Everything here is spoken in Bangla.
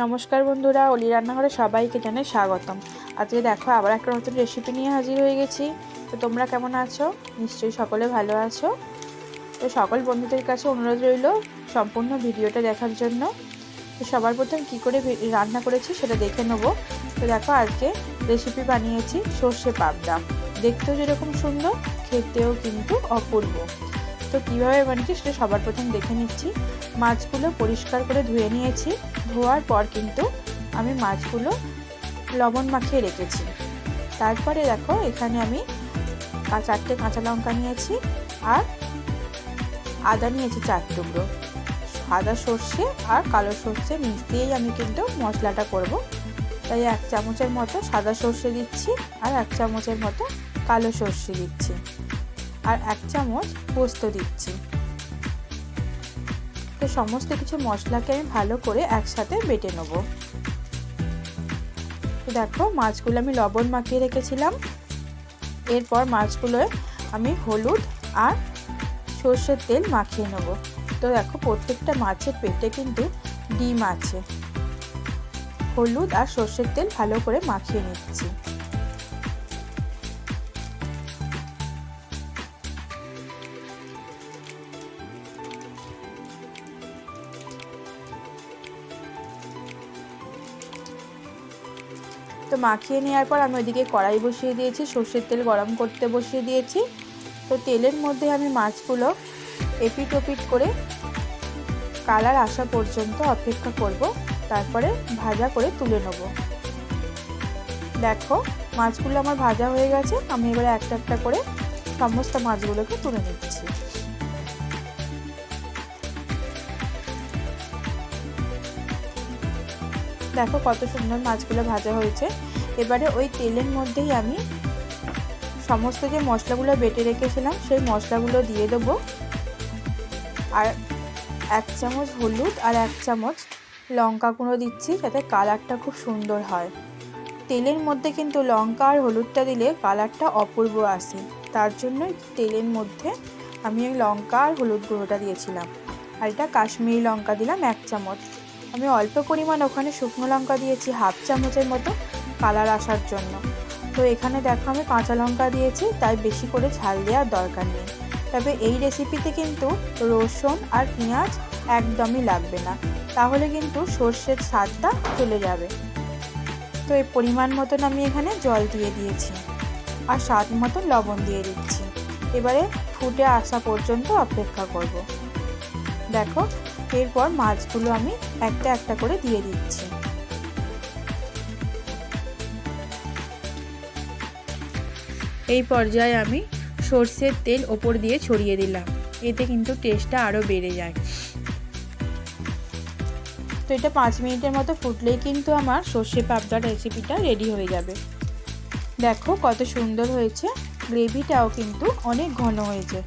নমস্কার বন্ধুরা, অলি রান্নাঘরে সবাইকে জানাই স্বাগতম। আজকে দেখো আবার একটা নতুন রেসিপি নিয়ে হাজির হয়ে গেছি। তো তোমরা কেমন আছো? নিশ্চয়ই সকলে ভালো আছো। তো সকল বন্ধুদের কাছে অনুরোধ রইল সম্পূর্ণ ভিডিওটা দেখার জন্য। তো সবার প্রথম কী করে রান্না করেছি সেটা দেখে নেব। তো দেখো আজকে রেসিপি বানিয়েছি সর্ষে পাবদা। দেখতেও যেরকম সুন্দর, খেতেও কিন্তু অপূর্ব। তো কীভাবে বানিয়েছি সেটা সবার প্রথম দেখে নিচ্ছি। মাছগুলো পরিষ্কার করে ধুয়ে নিয়েছি। ধোয়ার পর কিন্তু আমি মাছগুলো লবণ মাখিয়ে রেখেছি। তারপরে দেখো, এখানে আমি চারটে কাঁচা লঙ্কা নিয়েছি আর আদা নিয়েছি চার টুকরো। সাদা সর্ষে আর কালো সর্ষে মিক্স দিয়েই আমি কিন্তু মশলাটা করব। তাই এক চামচের মতো সাদা সর্ষে দিচ্ছি আর এক চামচের মতো কালো সর্ষে দিচ্ছি। আর এক চামচ পোস্ত দিচ্ছি। তো সমস্ত কিছু মশলাকে আমি ভালো করে একসাথে বেটে নেব। তো দেখো, মাছগুলো আমি লবণ মাখিয়ে রেখেছিলাম। এরপর মাছগুলোয় আমি হলুদ আর সর্ষের তেল মাখিয়ে নেব। তো দেখো, প্রত্যেকটা মাছের পেটে কিন্তু ডিম আছে। হলুদ আর সর্ষের তেল ভালো করে মাখিয়ে নিচ্ছি। তো মাখিয়ে নেওয়ার পর আমি ওইদিকে কড়াই বসিয়ে দিয়েছি, সর্ষের তেল গরম করতে বসিয়ে দিয়েছি। তো তেলের মধ্যে আমি মাছগুলো এপিট ওপিট করে কালার আসা পর্যন্ত অপেক্ষা করব, তারপরে ভাজা করে তুলে নেব। দেখো, মাছগুলো আমার ভাজা হয়ে গেছে, আমি এবারে একটা একটা করে সমস্ত মাছগুলোকে তুলে নিচ্ছি। দেখো কত সুন্দর মাছগুলো ভাজা হয়েছে। এবারে ওই তেলের মধ্যেই আমি সমস্ত যে মশলাগুলো বেটে রেখেছিলাম, সেই মশলাগুলো দিয়ে দেবো। আর এক চামচ হলুদ আর এক চামচ লঙ্কা গুঁড়ো দিচ্ছি, যাতে কালারটা খুব সুন্দর হয়। তেলের মধ্যে কিন্তু লঙ্কা আর হলুদটা দিলে কালারটা অপূর্ব আসে। তার জন্য তেলের মধ্যে আমি ওই লঙ্কা আর হলুদ গুঁড়োটা দিয়েছিলাম। আর এটা কাশ্মীরি লঙ্কা দিলাম এক চামচ। আমি অল্প পরিমাণ ওখানে শুকনো লঙ্কা দিয়েছি, হাফ চামচের মতো কালার আসার জন্য। তো এখানে দেখো আমি কাঁচা লঙ্কা দিয়েছি, তাই বেশি করে ঝাল দেওয়ার দরকার নেই। তবে এই রেসিপিতে কিন্তু রসুন আর পেঁয়াজ একদমই লাগবে না। তাহলে কিন্তু সর্ষের স্বাদটা চলে যাবে। তো এই পরিমাণ মতন আমি এখানে জল দিয়ে দিয়েছি আর স্বাদ মতন লবণ দিয়ে দিচ্ছি। এবারে ফুটে আসা পর্যন্ত অপেক্ষা করব। দেখো এরপর মাছগুলো আমি একটা একটা করে দিয়ে দিচ্ছি। এই পর্যায়ে আমি সর্ষের তেল ওপর দিয়ে ছড়িয়ে দিলাম। এতে কিন্তু টেস্টটা আরও বেড়ে যায়। তো এটা পাঁচ মিনিটের মতো ফুটলেই কিন্তু আমার সর্ষে পাবদার রেসিপিটা রেডি হয়ে যাবে। দেখো কত সুন্দর হয়েছে। গ্রেভিটাও কিন্তু অনেক ঘন হয়েছে।